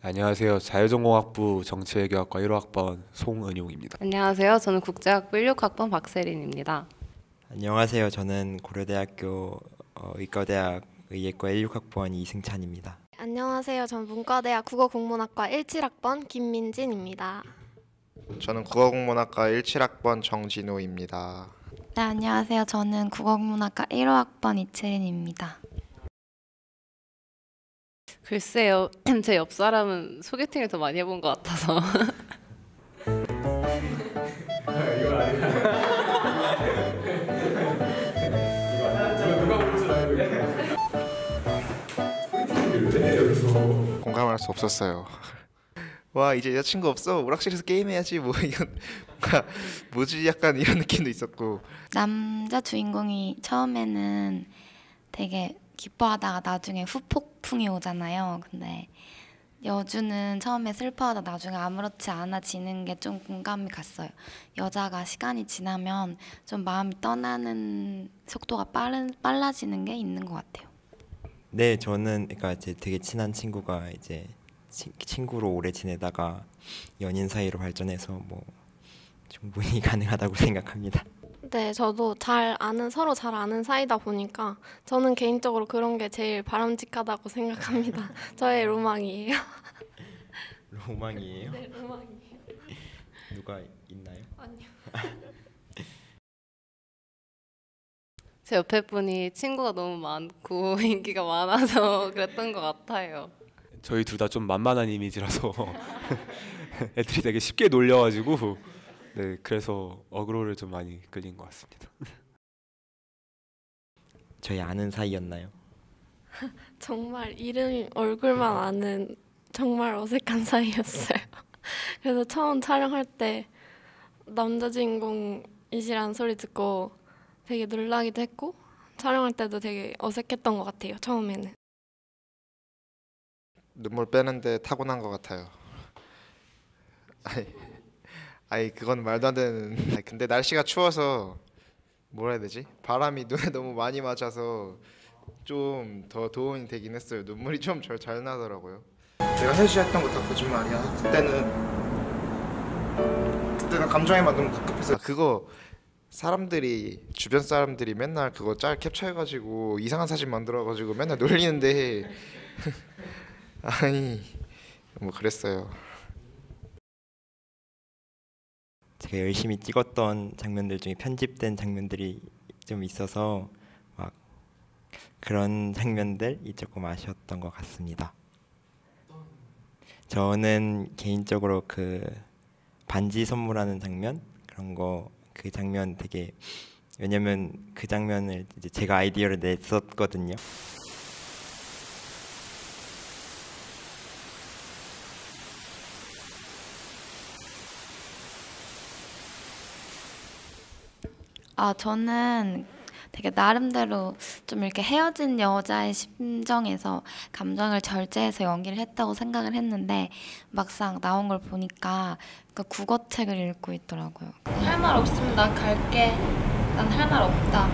안녕하세요. 자유전공학부 정치외교학과 1호학번 송은용입니다. 안녕하세요. 저는 국제학부 16학번 박세린입니다. 안녕하세요. 저는 고려대학교 어, 의과대학 의예과 16학번 이승찬입니다. 안녕하세요. 전 문과대학 국어국문학과 17학번 김민진입니다. 저는 국어국문학과 17학번 정진호입니다. 네, 안녕하세요. 저는 국어국문학과 1호학번 이채린입니다. 글쎄요. 제 옆 사람은 소개팅을 더 많이 해본 것 같아서. 공감할 수 없었어요. 와 이제 여자친구 없어 오락실에서 게임해야지 뭐 이건 뭐지 약간 이런 느낌도 있었고 남자 주인공이 처음에는 되게 기뻐하다가 나중에 후폭풍이 오잖아요. 근데 여주는 처음에 슬퍼하다 나중에 아무렇지 않아지는 게 좀 공감이 갔어요. 여자가 시간이 지나면 좀 마음이 떠나는 속도가 빠른 빨라지는 게 있는 것 같아요. 네, 저는 그러니까 제 되게 친한 친구가 이제 치, 친구로 오래 지내다가 연인 사이로 발전해서 뭐 충분히 가능하다고 생각합니다. 네, 저도 잘 아는 서로 잘 아는 사이다 보니까 저는 개인적으로 그런 게 제일 바람직하다고 생각합니다. 저의 로망이에요. 로망이에요? 네, 로망이에요. 누가 있나요? 아니요. 제 옆에 분이 친구가 너무 많고 인기가 많아서 그랬던 것 같아요. 저희 둘 다 좀 만만한 이미지라서 애들이 되게 쉽게 놀려가지고 네 그래서 어그로를 좀 많이 끌린 것 같습니다. 저희 아는 사이였나요? 정말 이름 얼굴만 아는 정말 어색한 사이였어요. 그래서 처음 촬영할 때 남자 주인공이시라는 소리 듣고 되게 놀라기도 했고 촬영할 때도 되게 어색했던 것 같아요. 처음에는. 눈물 빼는데 타고난 것 같아요. 아니, 아니 그건 말도 안 되는. 아니, 근데 날씨가 추워서 뭐라 해야 되지? 바람이 눈에 너무 많이 맞아서 좀 더 도움이 되긴 했어요. 눈물이 좀잘 나더라고요. 내가 해주했던 거 다 거짓말이야. 그때는 그때는 감정에만 너무 급급해서 아, 그거 사람들이 주변 사람들이 맨날 그거 짤 캡처해가지고 이상한 사진 만들어가지고 맨날 놀리는데 아니 뭐 그랬어요. 제가 열심히 찍었던 장면들 중에 편집된 장면들이 좀 있어서 막 그런 장면들이 조금 아쉬웠던 것 같습니다. 저는 개인적으로 그 반지 선물하는 장면 그런 거 그 장면 되게 왜냐면 그 장면을 이제 제가 아이디어를 냈었거든요. 아, 저는 되게 나름대로 좀 이렇게 헤어진 여자의 심정에서 감정을 절제해서 연기를 했다고 생각을 했는데 막상 나온 걸 보니까 그 국어책을 읽고 있더라고요. 할 말 없으면 난 갈게. 난 할 말 없다.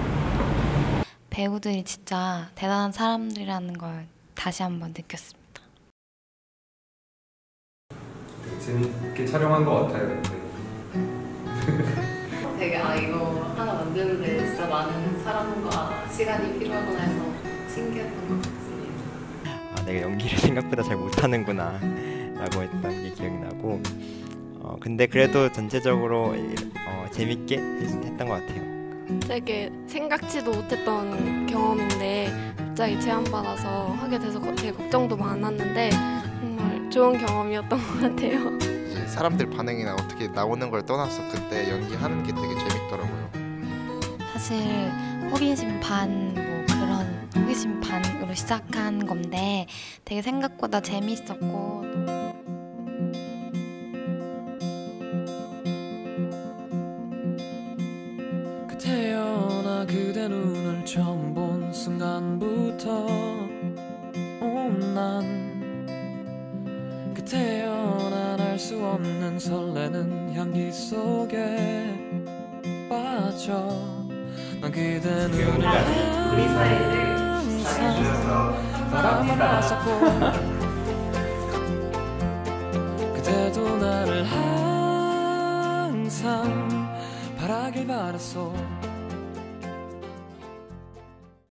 배우들이 진짜 대단한 사람들이라는 걸 다시 한번 느꼈습니다. 재밌게 촬영한 것 같아요. 되게 아 이거 하나 만드는데 진짜 많은 사람과 시간이 필요하구나 해서 신기했던 것 같습니다. 아, 내가 연기를 생각보다 잘 못하는구나 라고 했던 게 기억이 나고 어, 근데 그래도 전체적으로 어, 재밌게 했- 했던 것 같아요. 되게 생각지도 못했던 경험인데 갑자기 제안받아서 하게 돼서 거- 되게 걱정도 많았는데 정말 좋은 경험이었던 것 같아요. 사람들 반응이나 어떻게 나오는 걸 떠나서 그때 연기하는 게 되게 재밌더라고요. 사실 호기심 반 뭐 그런 호기심 반으로 시작한 건데 되게 생각보다 재밌었고 그 태어나 그대 눈을 처음 본 순간부터 온난 그 태어난 알수 없는 설레는 향기 속에 사라져 난 그대 눈을 우리 사이를 사랑은 바람만 맞았고 그대도 나를 항상 바라길 바랐어